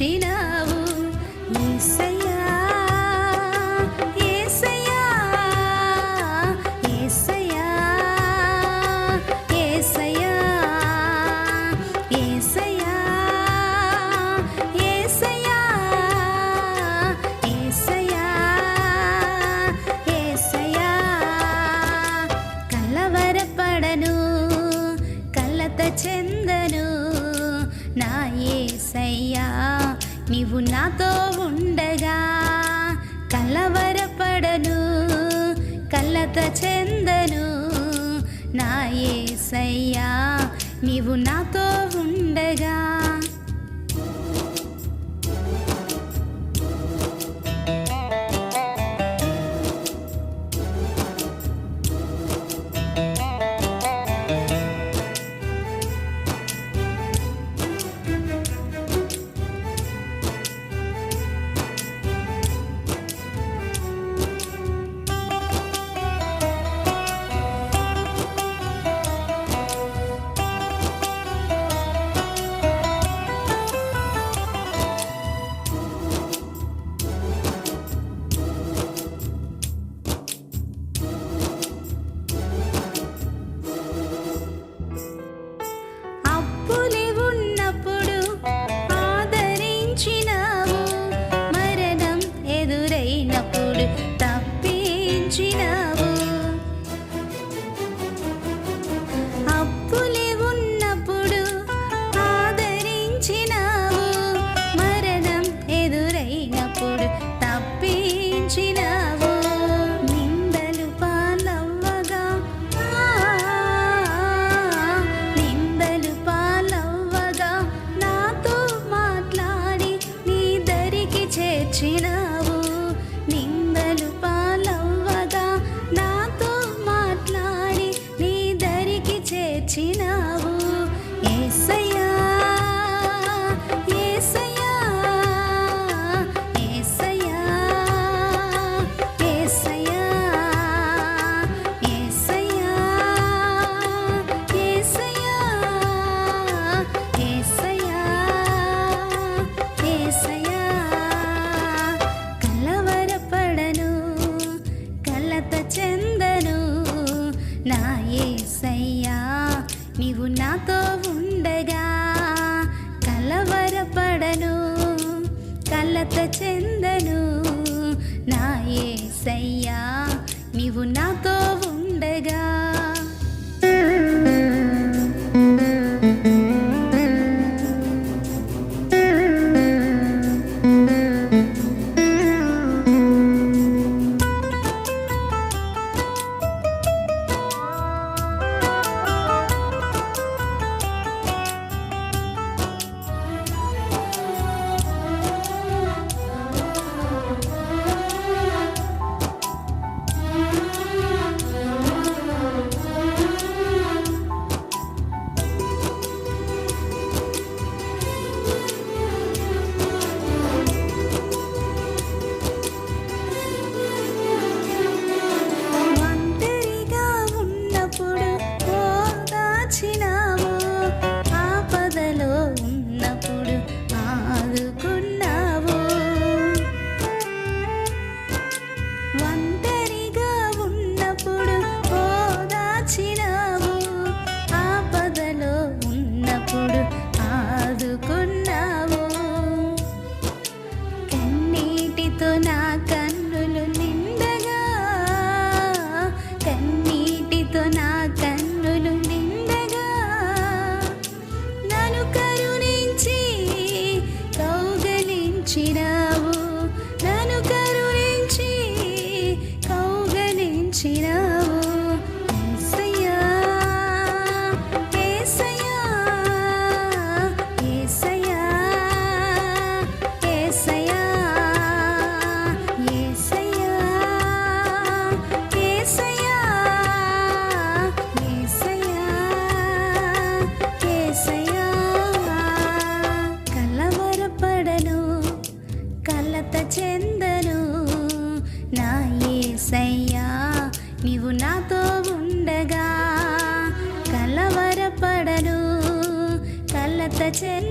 ശിലാ ఉండగా కలవరపడను కలత చెందను. నా ఏసయ్యా నీవు నాతో ఉండగా నీవు నాతో కలత